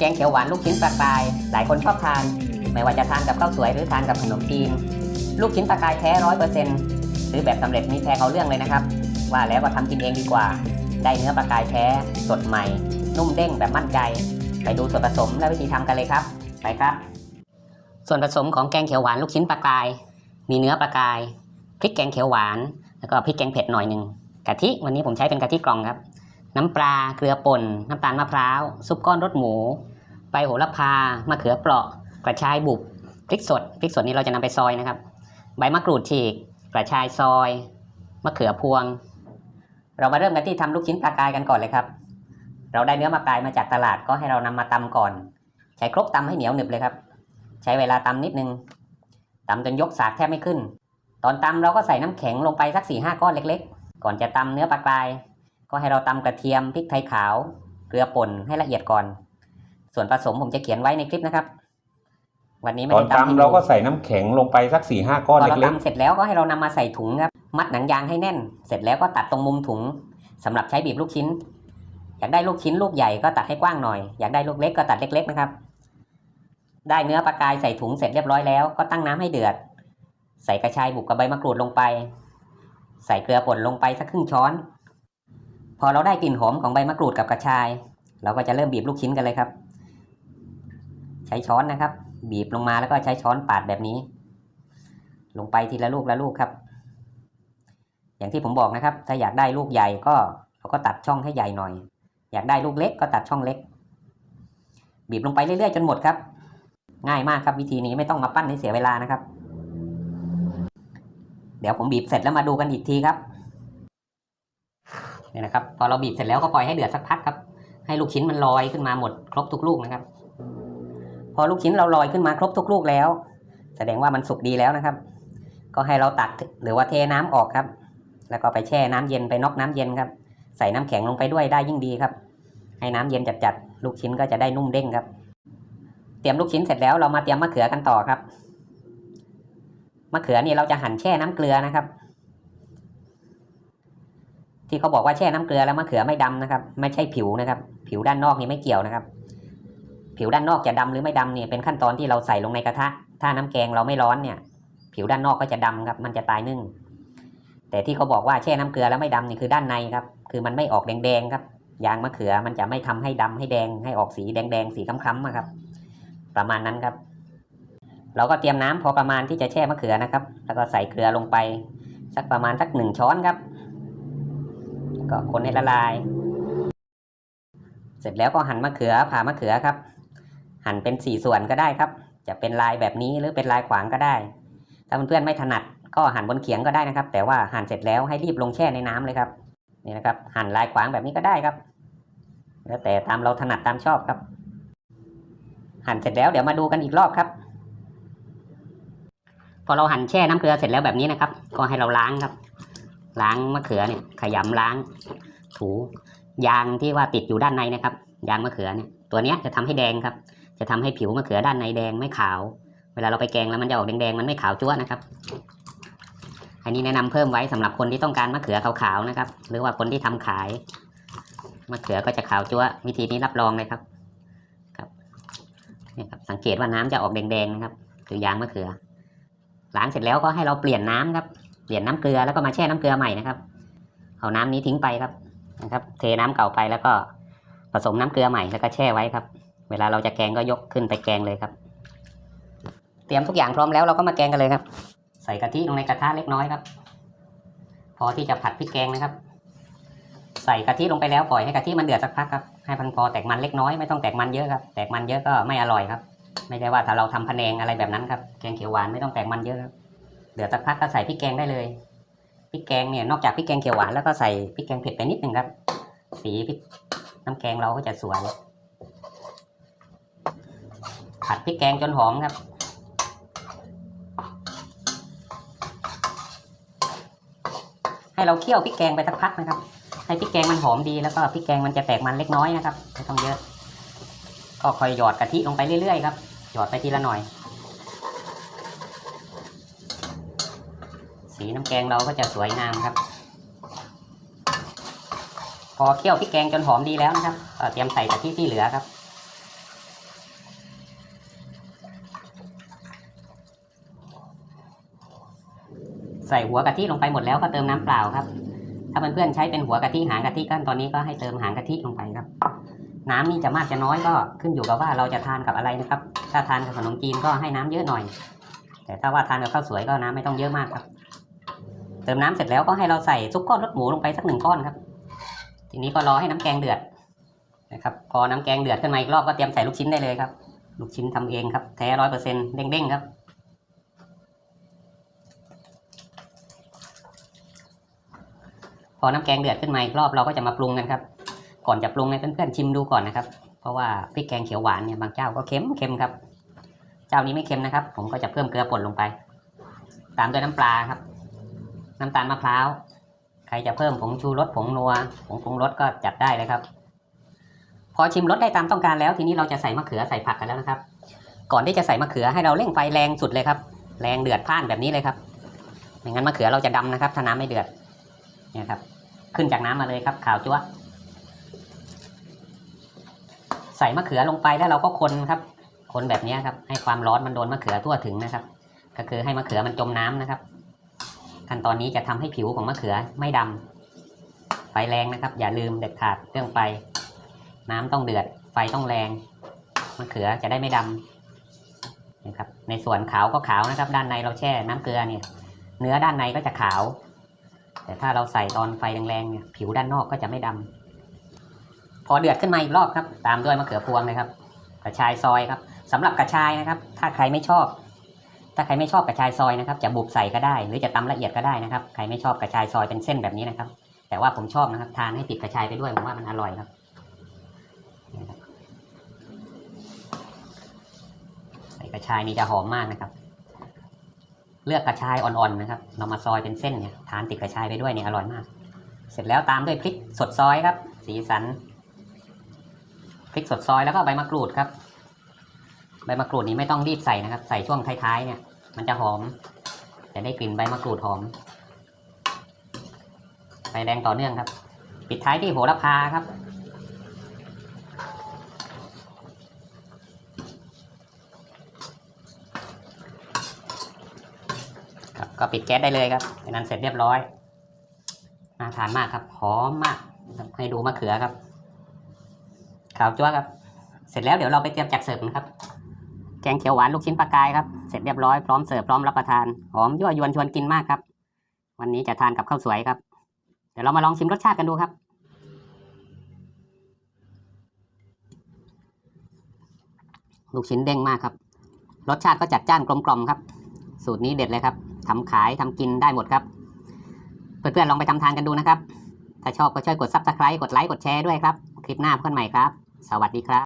แกงเขียวหวานลูกชิ้นปลากราย หลายคนชอบทาน ไม่ว่าจะทานกับข้าวสวยหรือทานกับขนมจีน ลูกชิ้นปลากรายแท้ร้อยเปอร์เซ็นต์ซื้อแบบสำเร็จนี่แพงเอาเรื่องเลยนะครับ ว่าแล้วก็ทำกินเองดีกว่า ได้เนื้อปลากรายแท้สดใหม่ นุ่มเด้งแบบมั่นใจ ไปดูส่วนผสมและวิธีทำกันเลยครับ ไปครับ ส่วนผสมของแกงเขียวหวานลูกชิ้นปลากราย มีเนื้อปลากรายพริกแกงเขียวหวาน แล้วก็พริกแกงเผ็ดหน่อยหนึ่งกะทิวันนี้ผมใช้เป็นกะทิกล่องครับน้ำปลา เกลือป่น น้ำตาลมะพร้าว ซุปก้อนรสหมู ใบโหระพามะเขือเปราะกระชายบุบพริกสดพริกสดนี้เราจะนำไปซอยนะครับ ใบมะกรูดฉีก กระชายซอยมะเขือพวง เรามาเริ่มกันที่ทำลูกชิ้นปลากายกันก่อนเลยครับ เราได้เนื้อมะกายมาจากตลาดก็ให้เรานำมาตำก่อน ใช้ครกตำให้เหนียวหนึบเลยครับ ใช้เวลาตำนิดนึงตำจนยกสากแทบไม่ขึ้น ตอนตำเราก็ใส่น้ำแข็งลงไปสักสี่ห้าก้อนเล็ก ๆ ก่อนจะตำเนื้อปลากาย ก็ให้เราตำกระเทียมพริกไทยขาวเกลือป่นให้ละเอียดก่อน ส่วนผสมผมจะเขียนไว้ในคลิปนะครับ วันนี้ไม่ตอนได้ตำให้ตำดูเราก็ใส่น้ำแข็งลงไปสักสี่ห้าก้อนพอเราเล็กตำเสร็จแล้วก็ให้เรานำมาใส่ถุงครับ มัดหนังยางให้แน่น เสร็จแล้วก็ตัดตรงมุมถุงสำหรับใช้บีบลูกชิ้น อยากได้ลูกชิ้นลูกใหญ่ก็ตัดให้กว้างหน่อย อยากได้ลูกเล็กก็ตัดเล็ก ๆนะครับ ได้เนื้อปลากายใส่ถุงเสร็จเรียบร้อยแล้วก็ตั้งน้ำให้เดือด ใส่กระชายบุกกับใบมะกรูดลงไป ใส่เกลือป่นลงไปสักครึ่งช้อน พอเราได้กลิ่นหอมของใบมะกรูดกับกระชาย เราก็จะเริ่มบีบลูกชิ้นกันเลยครับ ใช้ช้อนนะครับ บีบลงมาแล้วก็ใช้ช้อนปาดแบบนี้ ลงไปทีละลูกละลูกครับ อย่างที่ผมบอกนะครับ ถ้าอยากได้ลูกใหญ่ก็เราก็ตัดช่องให้ใหญ่หน่อย อยากได้ลูกเล็กก็ตัดช่องเล็ก บีบลงไปเรื่อยๆจนหมดครับ ง่ายมากครับวิธีนี้ไม่ต้องมาปั้นให้เสียเวลานะครับ เดี๋ยวผมบีบเสร็จแล้วมาดูกันอีกทีครับเนี่ยนะครับ พอเราบีบเสร็จแล้วก็ปล่อยให้เดือดสักพักครับ ให้ลูกชิ้นมันลอยขึ้นมาหมดครบทุกลูกนะครับ อลูกชิ้นเราลอยขึ้นมาครบทุกลูกแล้ว แสดงว่ามันสุกดีแล้วนะครับ ก็ให้เราตักหรือว่าเทน้ำออกครับ แล้วก็ไปแช่น้ำเย็นไปน็อกน้ำเย็นครับ ใส่น้ำแข็งลงไปด้วยได้ยิ่งดีครับ ให้น้ำเย็นจัดๆลูกชิ้นก็จะได้นุ่มเด้งครับ เตรียมลูกชิ้นเสร็จแล้วเรามาเตรียมมะเขือกันต่อครับมะเขือนี่เราจะหั่นแช่น้ำเกลือนะครับ ที่เขาบอกว่าแช่น้ำเกลือแล้วมะเขือไม่ดำนะครับ ไม่ใช่ผิวนะครับ ผิวด้านนอกนี่ไม่เกี่ยวนะครับ ผิวด้านนอกจะดำหรือไม่ดำเนี่ยเป็นขั้นตอนที่เราใส่ลงในกระทะ ถ้าน้ำแกงเราไม่ร้อนเนี่ย ผิวด้านนอกก็จะดำครับ มันจะตายนึ่ง แต่ที่เขาบอกว่าแช่น้ำเกลือแล้วไม่ดำนี่คือด้านในครับ คือมันไม่ออกแดงๆครับ ยางมะเขือมันจะไม่ทำให้ดำให้แดง ให้ออกสีแดงๆสีค้ำๆอะครับ ประมาณนั้นครับ เราก็เตรียมน้ำพอประมาณที่จะแช่มะเขือนะครับ แล้วก็ใส่เกลือลงไป สักประมาณสักหนึ่งช้อนครับ ก็คนให้ละลาย เสร็จแล้วก็หั่นมะเขือผ่ามะเขือครับ หั่นเป็นสี่ส่วนก็ได้ครับ จะเป็นลายแบบนี้หรือเป็นลายขวางก็ได้ ถ้าเพื่อนๆไม่ถนัดก็หั่นบนเขียงก็ได้นะครับ แต่ว่าหั่นเสร็จแล้วให้รีบลงแช่ในน้ำเลยครับนี่นะครับ หั่นลายขวางแบบนี้ก็ได้ครับ แล้วแต่ตามเราถนัดตามชอบครับ หั่นเสร็จแล้วเดี๋ยวมาดูกันอีกรอบครับ พอเราหั่นแช่น้ำเกลือเสร็จแล้วแบบนี้นะครับ ก็ให้เราล้างครับ ล้างมะเขือเนี่ย ขยำล้าง ถูยางที่ว่าติดอยู่ด้านในนะครับ ยางมะเขือเนี่ย ตัวนี้จะทำให้แดงครับ จะทำให้ผิวมะเขือด้านในแดงไม่ขาว เวลาเราไปแกงแล้วมันจะออกแดงๆมันไม่ขาวจั๊วนะครับ อันนี้แนะนำเพิ่มไว้สำหรับคนที่ต้องการมะเขือขาวๆนะครับ หรือว่าคนที่ทำขายมะเขือก็จะขาวจั๊วะวิธีนี้รับรองเลยครับครับนี่ครับ สังเกตว่าน้ำจะออกแดงๆนะครับคือยางมะเขือล้างเสร็จแล้วก็ให้เราเปลี่ยนน้ำครับเปลี่ยนน้ำเกลือแล้วก็มาแช่น้ำเกลือใหม่นะครับ เอาน้ำนี้ทิ้งไปครับนะครับ เทน้ำเก่าไปแล้วก็ผสมน้ำเกลือใหม่แล้วก็แช่ไว้ครับ เวลาเราจะแกงก็ยกขึ้นไปแกงเลยครับ เตรียมทุกอย่างพร้อมแล้วเราก็มาแกงกันเลยครับ ใส่กะทิลงในกระทะเล็กน้อยครับ พอที่จะผัดพริกแกงนะครับ ใส่กะทิลงไปแล้วปล่อยให้กะทิมันเดือดสักพักครับให้พันพอแตกมันเล็กน้อยไม่ต้องแตกมันเยอะครับ แตกมันเยอะก็ไม่อร่อยครับ ไม่ใช่ว่าถ้าเราทำพะแนงอะไรแบบนั้นครับแกงเขียวหวานไม่ต้องแตกมันเยอะครับเดือดสักพักก็ใส่พริกแกงได้เลยพริกแกงเนี่ยนอกจากพริกแกงเขียวหวานแล้วก็ใส่พริกแกงเผ็ดไปนิดนึงครับ สีพริกน้ำแกงเราก็จะสวย ผัดพริกแกงจนหอมครับ ให้เราเคี่ยวพริกแกงไปสักพักนะครับ ให้พริกแกงมันหอมดีแล้วก็พริกแกงมันจะแตกมันเล็กน้อยนะครับไม่ต้องเยอะ ก็คอยหยอดกะทิลงไปเรื่อยๆครับหยอดไปทีละหน่อย สีน้ำแกงเราก็จะสวยงามครับ พอเคี่ยวพริกแกงจนหอมดีแล้วนะครับเตรียมใส่กะทิที่เหลือครับ ใส่หัวกะทิลงไปหมดแล้วก็เติมน้ำเปล่าครับ ถ้าเพื่อนๆใช้เป็นหัวกะทิหางกะทิก็ตอนนี้ก็ให้เติมหางกะทิลงไปครับ น้ำนี่จะมากจะน้อยก็ขึ้นอยู่กับว่าเราจะทานกับอะไรนะครับ ถ้าทานกับขนมจีนก็ให้น้ำเยอะหน่อย แต่ถ้าว่าทานกับข้าวสวยก็น้ำไม่ต้องเยอะมากครับ เติมน้ำเสร็จแล้วก็ให้เราใส่ซุปก้อนรสหมูลงไปสักหนึ่งก้อนครับ ทีนี้ก็รอให้น้ำแกงเดือดนะครับ พอน้ำแกงเดือดขึ้นมาอีกรอบก็เตรียมใส่ลูกชิ้นได้เลยครับ ลูกชิ้นทำเองครับ แท้ร้อยเปอร์เซ็นต์เด้งๆครับ พอน้ำแกงเดือดขึ้นมาอีกรอบเราก็จะมาปรุงกันครับ ก่อนจะปรุงให้เพื่อนๆชิมดูก่อนนะครับ เพราะว่าพริกแกงเขียวหวานเนี่ยบางเจ้าก็เค็มเค็มครับ เจ้านี้ไม่เค็มนะครับ ผมก็จะเพิ่มเกลือป่นลงไป ตามด้วยน้ำปลาครับ น้ำตาลมะพร้าวใครจะเพิ่มผงชูรสผงนัวผงปรุงรสก็จัดได้เลยครับพอชิมรสได้ตามต้องการแล้ว ทีนี้เราจะใส่มะเขือใส่ผักกันแล้วนะครับ ก่อนที่จะใส่มะเขือให้เราเร่งไฟแรงสุดเลยครับ แรงเดือดพ่านแบบนี้เลยครับไม่งั้นมะเขือเราจะดำนะครับถ้าน้ำไม่เดือด เนี่ยครับ ขึ้นจากน้ำมาเลยครับขาวจั๊วใส่มะเขือลงไปแล้วเราก็คนครับ คนแบบนี้ครับ ให้ความร้อนมันโดนมะเขือทั่วถึงนะครับ ก็คือให้มะเขือมันจมน้ำนะครับ ขั้นตอนนี้จะทำให้ผิวของมะเขือไม่ดำไฟแรงนะครับ อย่าลืมเด็ดขาดเรื่องไฟ น้ำต้องเดือด ไฟต้องแรงมะเขือจะได้ไม่ดำนะครับในส่วนขาวก็ขาวนะครับ ด้านในเราแช่น้ำเกลือเนี่ย เนื้อด้านในก็จะขาว แต่ถ้าเราใส่ตอนไฟแรงๆเนี่ยผิวด้านนอกก็จะไม่ดำพอเดือดขึ้นมาอีกรอบครับ ตามด้วยมะเขือพวงเลยครับ กระชายซอยครับสำหรับกระชายนะครับ ถ้าใครไม่ชอบ ถ้าใครไม่ชอบกระชายซอยนะครับ จะบุบใส่ก็ได้ หรือจะตำละเอียดก็ได้นะครับ ใครไม่ชอบกระชายซอยเป็นเส้นแบบนี้นะครับ แต่ว่าผมชอบนะครับ ทานให้ติดกระชายไปด้วยผมว่ามันอร่อยครับนี่ครับใส่กระชายนี่จะหอมมากนะครับ เลือกกระชายอ่อนๆนะครับ เรามาซอยเป็นเส้นเนี่ยทานติดกระชายไปด้วยเนี่ยอร่อยมาก เสร็จแล้วตามด้วยพริกสดซอยครับ สีสันพริกสดซอยแล้วก็ใบมะกรูดครับ ใบมะกรูดนี้ไม่ต้องรีบใส่นะครับ ใส่ช่วงท้ายๆเนี่ย มันจะหอมจะได้กลิ่นใบมะกรูดหอมไฟแรงต่อเนื่องครับ ปิดท้ายที่โหระพาครับ ครับ ก็ปิดแก๊สได้เลยครับอันนั้นเสร็จเรียบร้อยน่าทานมากครับหอมมากให้ดูมะเขือครับขาวจ้วครับ เสร็จแล้วเดี๋ยวเราไปเตรียมจัดเสิร์ฟนะครับ แกงเขียวหวานลูกชิ้นปลากายครับ เสร็จเรียบร้อยพร้อมเสิร์ฟพร้อมรับประทาน หอมยั่วยวนชวนกินมากครับ วันนี้จะทานกับข้าวสวยครับ เดี๋ยวเรามาลองชิมรสชาติกันดูครับ ลูกชิ้นเด้งมากครับ รสชาติก็จัดจ้านกลมกล่อมครับ สูตรนี้เด็ดเลยครับ ทำขายทำกินได้หมดครับ เพื่อนๆลองไปทำทานกันดูนะครับ ถ้าชอบก็ช่วยกด subscribe กดไลค์กดแชร์ด้วยครับ คลิปหน้าพบกันใหม่ครับ สวัสดีครับ